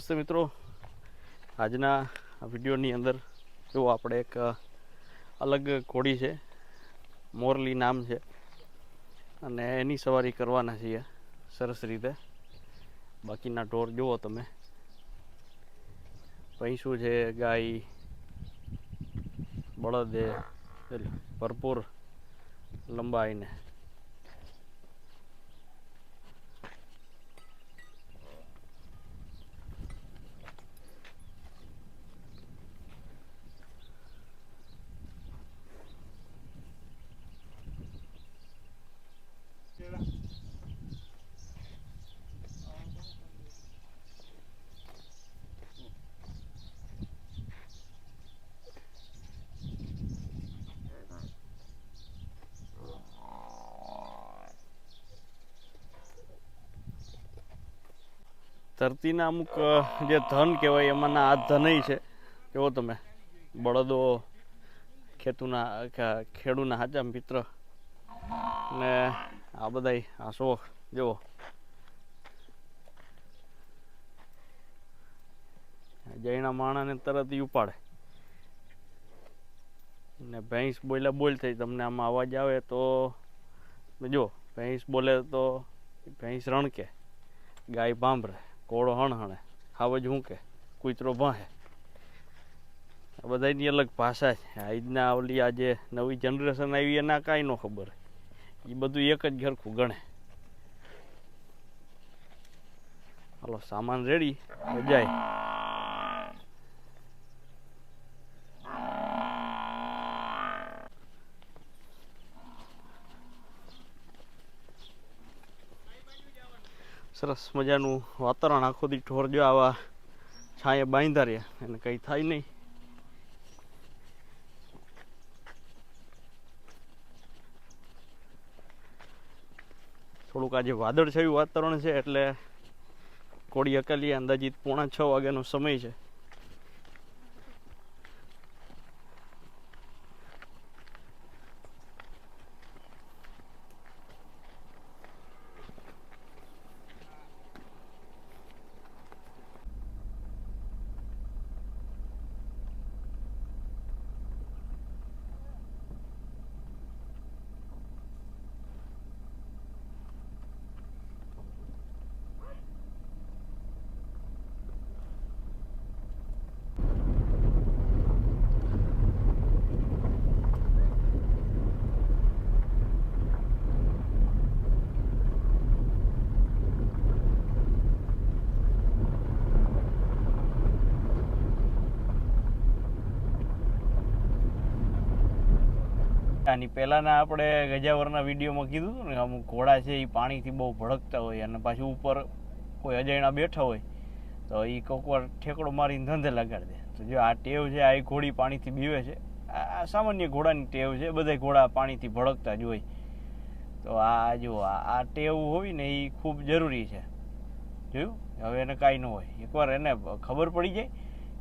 નમસ્તે મિત્રો. આજના વિડીયોની અંદર જો આપણે એક અલગ ઘોડી છે, મોરલી નામ છે, અને એની સવારી કરવાના છીએ સરસ રીતે. બાકીના ઢોર જુઓ તમે. ભૈંસું છે, ગાય, બળદ છે ભરપૂર લંબાઈને. ધરતીના અમુક જે ધન કહેવાય એમાંના આ ધનય છે. જુઓ તમે? બળદો, ખેતુના ખેડૂના હાચા મિત્ર? ને આ બધાય આ શોખ જુઓ. જૈના માણાને તરત ઈ ઉપાડે. ને ભેંસ બોલ્યા બોલ થઈ, તમને આમાં અવાજ આવે તો જો ભેંસ બોલે તો ભેંસ રણકે, ગાય ભાંભરે. કોળો હણહણે. જ હું કે, કૂતરો ભાહે આ બધાની અલગ ભાષા છે. આજના ઓલી આજે નવી જનરેશન આવી, એના કાંઈ ન ખબર એ બધું એક જ ઘરખું ગણે. હાલો, સામાન રેડી જાય સરસ મજાનું વાતાવરણ આખો દી ઢોર જો આવા છાંયે બાંધા રહ્યા. એને કંઈ થાય નહીં. થોડુંક આજે વાદળછાયું વાતાવરણ છે એટલે કોડી અકાલી અંદાજિત પોણા છ વાગ્યાનો સમય છે. આની પહેલાંના આપણે ગજાવરના વિડીયોમાં કીધું હતું ને અમુક ઘોડા છે એ પાણીથી બહુ ભડકતા હોય અને પાછું ઉપર કોઈ અજાણ્યા બેઠા હોય તો એ કોઈક વાર ઠેકડો મારીને ધંધે લગાડી દે. તો જો આ ટેવ છે, આ ઘોડી પાણીથી બીવે છે. આ સામાન્ય ઘોડાની ટેવ છે, બધા ઘોડા પાણીથી ભડકતા જ હોય. તો આ જો આ ટેવ હોય ને એ ખૂબ જરૂરી છે. જોયું? હવે એને કાંઈ ન હોય. એકવાર એને ખબર પડી જાય.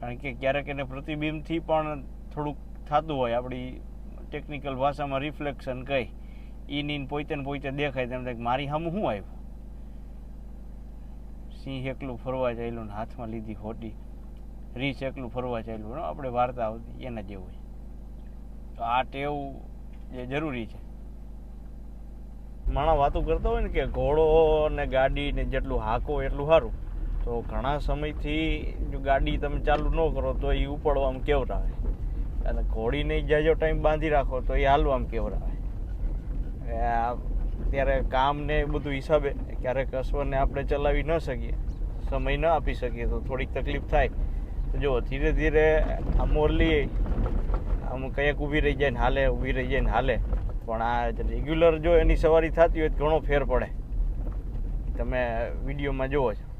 કારણ કે ક્યારેક એને પ્રતિબિંબથી પણ થોડુંક થતું હોય આપણી ટેકનિકલ ભાષામાં રિફ્લેક્શન કહી, ઈ ની પોઈતે ને પોઈતે દેખાય તેમ થાય મારી હમ શું આવ્યું સિંહ એકલું ફરવા ચાલ્યું ને હાથમાં લીધી હોટી રીસ એકલું ફરવા ચાલ્યું. આપણે વાર્તા આવતી, એના જેવું છે. તો આ ટેવ જે જરૂરી છે. માણા વાતો કરતા હોય ને કે ઘોડો ને ગાડી ને જેટલું હાકો એટલું સારું. તો ઘણા સમયથી જો ગાડી તમે ચાલુ ન કરો તો એ ઉપાડવામાં કેવરાવે અને ઘોડીને જાજો ટાઈમ બાંધી રાખો તો એ હાલવામાં કેવરાવે ત્યારે કામ ને એ બધું હિસાબે ક્યારેક અશ્વને આપણે ચલાવી ન શકીએ, સમય ન આપી શકીએ તો થોડીક તકલીફ થાય. તો જો ધીરે ધીરે આ મોરલી આમ કંઈક ઊભી રહી જાય ને હાલે, ઊભી રહી જાય ને હાલે. પણ આ રેગ્યુલર જો એની સવારી થતી હોય તો ઘણો ફેર પડે. તમે વિડીયોમાં જુઓ છો.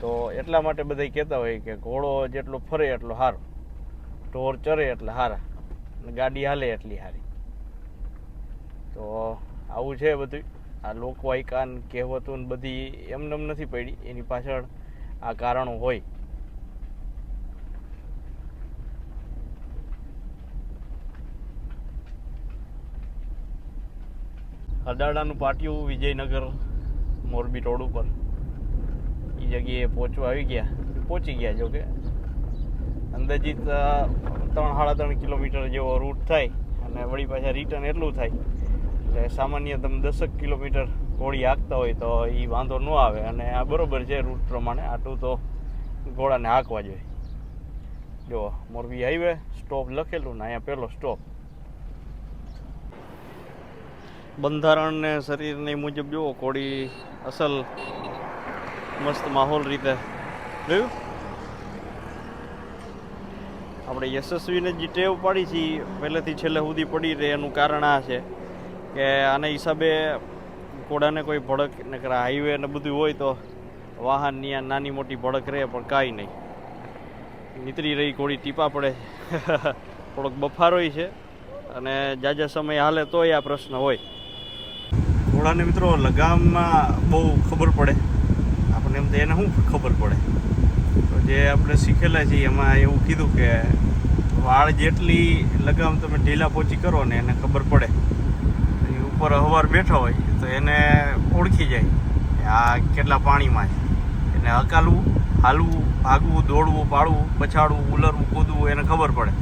તો એટલા માટે બધા કહેતા હોય કે ઘોડો જેટલો ફરે એટલો સારો ઢોર ચરે એટલે સારા અને ગાડી હાલે એટલી સારી તો આવું છે બધું આ લોકવાયકા ને કહેવતો ને બધી એમને એમ નથી પડી. એની પાછળ આ કારણો હોય. અદાડાનું પાટિયું વિજયનગર મોરબી રોડ ઉપર. જગ્યાએ પહોંચવા આવી ગયા. પહોંચી ગયા જો કે. અંદાજિત ત્રણ, સાડા ત્રણ કિલોમીટર જેવો રૂટ થાય અને વળી પાછા રિટર્ન એટલું થાય. એટલે સામાન્ય તમે દસક કિલોમીટર ઘોડી હાંકતા હોય તો એ વાંધો ન આવે. અને આ બરોબર છે રૂટ પ્રમાણે. આટલું તો ઘોડાને હાંકવા જોઈએ. જો, મોરબી હાઈવે સ્ટોપ લખેલું ને અહીંયા પહેલો સ્ટોપ બંધારણ ને શરીરની મુજબ જુઓ, ઘોડી અસલ મસ્ત માહોલ રીતે. જોયું? આપણે યશસ્વીને જે ટેવ પાડી છે, ઈ પહેલેથી છેલ્લે સુધી પડી રહે એનું કારણ આ છે કે આના હિસાબે ઘોડાને કોઈ ભડક, નકર હાઈવે ને બધું હોય તો વાહનની આ નાની મોટી ભડક રહે, પણ કાંઈ નહીં. નીતરી રહી ઘોડી, ટીપા પડે. થોડોક બફારોય છે અને જાજા સમય હાલે તોય આ પ્રશ્ન હોય. ઘોડાને મિત્રો, લગામમાં બહુ ખબર પડે. તો એને શું ખબર પડે? તો જે આપણે શીખેલા છીએ, એમાં એવું કીધું કે વાળ જેટલી લગામ તમે ઢીલા પોચી કરો ને એને ખબર પડે. ઉપર હવાર બેઠા હોય તો એને ઓળખી જાય આ કેટલા પાણીમાં છે. એને હકાલવું, હાલવું, ભાગવું, દોડવું, પાડવું, પછાડવું, ઉલરવું, કૂદવું એને ખબર પડે.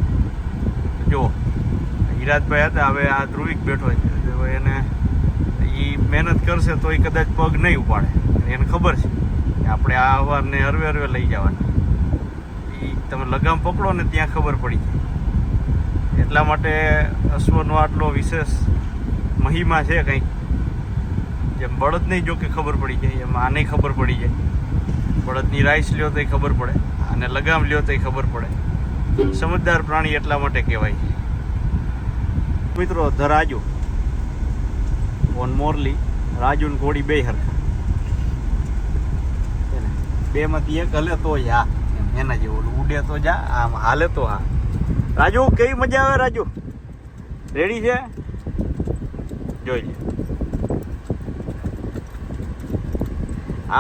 જો હિરાજભાઈ હતા, હવે આ ધ્રુવિક બેઠો છે. એને એ મહેનત કરશે તો એ કદાચ પગ નહીં ઉપાડે. એને ખબર છે. આપણે આ હવારને હરવે હરવે લઈ જવાના. એ તમે લગામ પકડો ને ત્યાં ખબર પડી જાય. એટલા માટે અશ્વનો આટલો વિશેષ મહિમા છે કંઈક. જેમ બળદની જો કે ખબર પડી જાય, એમ આને ખબર પડી જાય. બળદની રાઈસ લ્યો તો ખબર પડે અને લગામ લ્યો તો ખબર પડે. સમજદાર પ્રાણી એટલા માટે કહેવાય મિત્રો ધ રાજુ ઓન મોરલી રાજુ ને ઘોડી બે હરખા બે માંથી એક હલે તો હા એના જેવું ઉડે તો જા. આમ હાલે તો હા. રાજુ, કેવી મજા આવે રાજુ? રેડી છે? જોઈ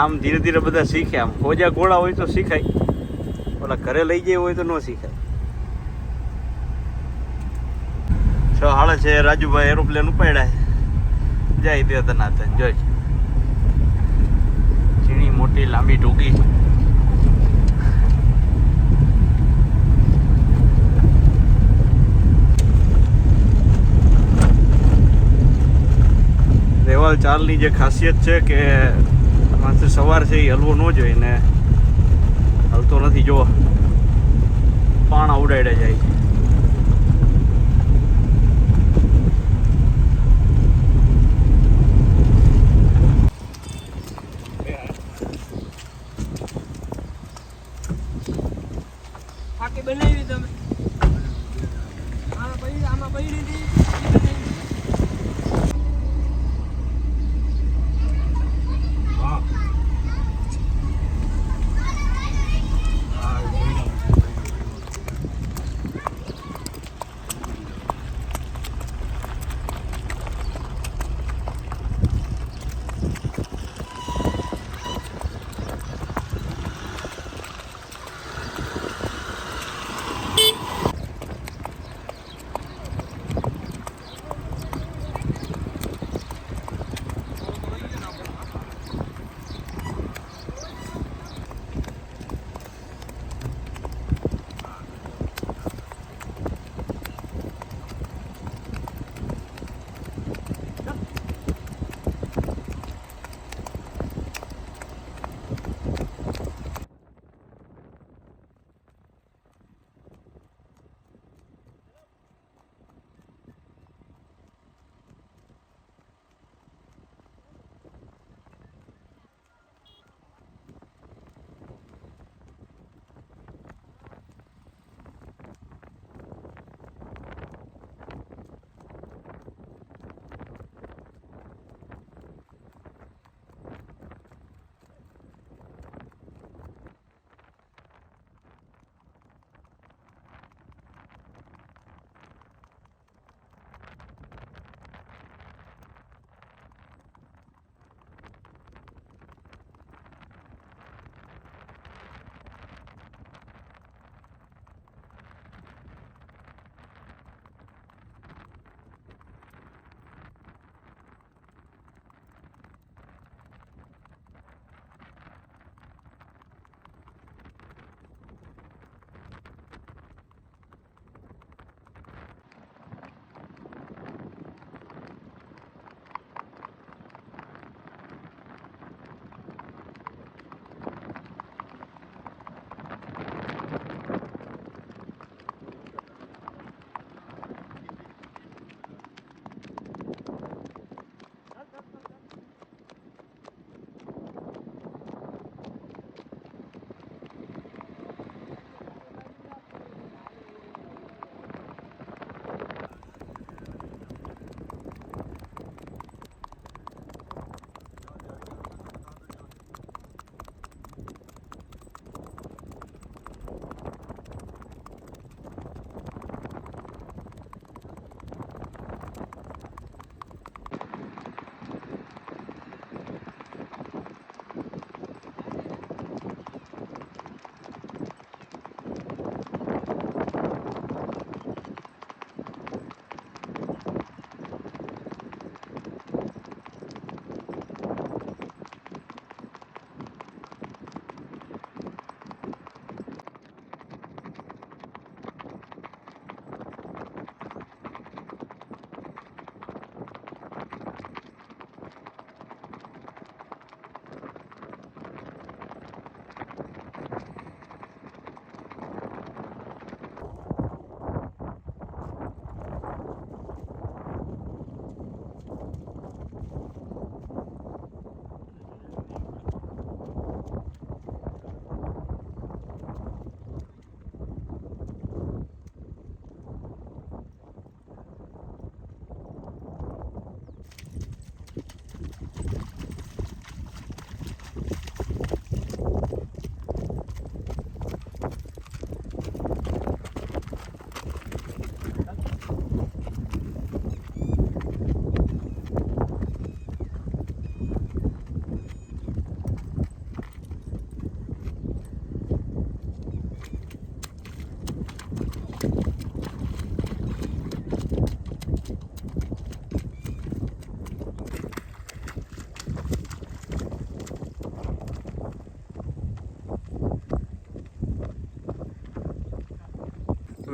આમ ધીરે ધીરે બધા શીખે. આમ ખોજા ઘોડા હોય તો શીખાય. ઓલા ઘરે લઈ જાય હોય તો ન શીખાય. છ હાડે છે, રાજુભાઈ એરોપ્લેન ઉપાડ્યા જાય દે તનાતન જોઈ ઝીણી મોટી લાંબી ટૂંકી રેવાલ ચાલની જે ખાસિયત છે કે માથે સવાર છે એ હલવો ન જોઈએ ને હલતો નથી, જો પાણા ઉડાડ્યા જાય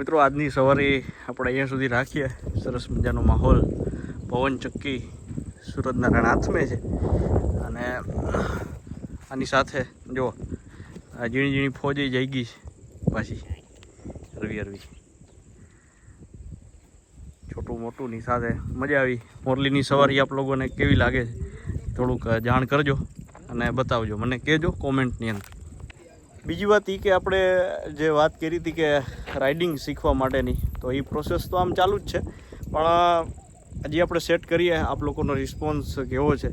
મિત્રો, આજની સવારે આપણે અહીંયા સુધી રાખીએ. સરસ મજાનો માહોલ. પવન ચક્કી સુરતનારાયણ હાથમે છે. અને આની સાથે જો, આ ઝીણી ઝીણી ફોજી જઈ ગઈ છે પાછી. હરવી અરવી છોટું મોટુંની સાથે મજા આવી. મોરલીની સવારી આપ લોકોને કેવી લાગે છે? થોડુંક જાણ કરજો અને બતાવજો. મને કહેજો કોમેન્ટની અંદર. બીજી વાત એ કે આપણે જે વાત કરી હતી કે રાઇડિંગ શીખવા માટેની, તો એ પ્રોસેસ તો આમ ચાલુ જ છે. પણ હજી આપણે સેટ કરીએ, આપ લોકોનો રિસ્પોન્સ કેવો છે?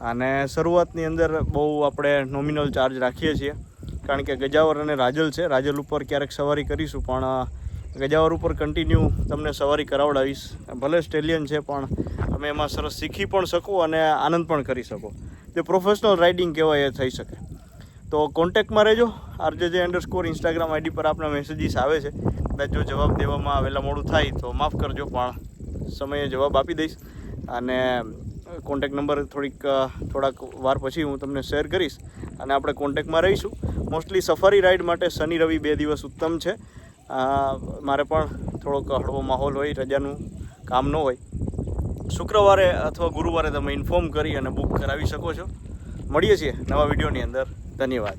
અને શરૂઆતની અંદર બહુ આપણે નોમિનલ ચાર્જ રાખીએ છીએ. કારણ કે ગજાવર અને રાજલ છે. રાજલ ઉપર ક્યારેક સવારી કરીશું, પણ ગજાવર ઉપર કન્ટિન્યુ તમને સવારી કરાવડાવીશ. ભલે સ્ટેલિયન છે, પણ તમે એમાં સરસ શીખી પણ શકો અને આનંદ પણ કરી શકો. જે પ્રોફેશનલ રાઇડિંગ કહેવાય એ થઈ શકે. તો કોન્ટેક્ટમાં રહેજો. આરજે જે અંડરસ્કોર ઇન્સ્ટાગ્રામ આઈડી પર આપણા મેસેજીસ આવે છે. કદાચ જો જવાબ દેવામાં વહેલા મોડું થાય તો માફ કરજો, પણ સમયે જવાબ આપી દઈશ. અને કોન્ટેક નંબર થોડીક થોડાક વાર પછી હું તમને શેર કરીશ. અને આપણે કોન્ટેક્ટમાં રહીશું. મોસ્ટલી સફારી રાઈડ માટે શનિ, રવિ બે દિવસ ઉત્તમ છે. મારે પણ થોડોક હળવો માહોલ હોય, રજાનું કામ ન હોય. શુક્રવારે અથવા ગુરુવારે તમે ઇન્ફોર્મ કરી અને બુક કરાવી શકો છો. મળીએ છીએ નવા વિડીયોની અંદર. 等一会儿。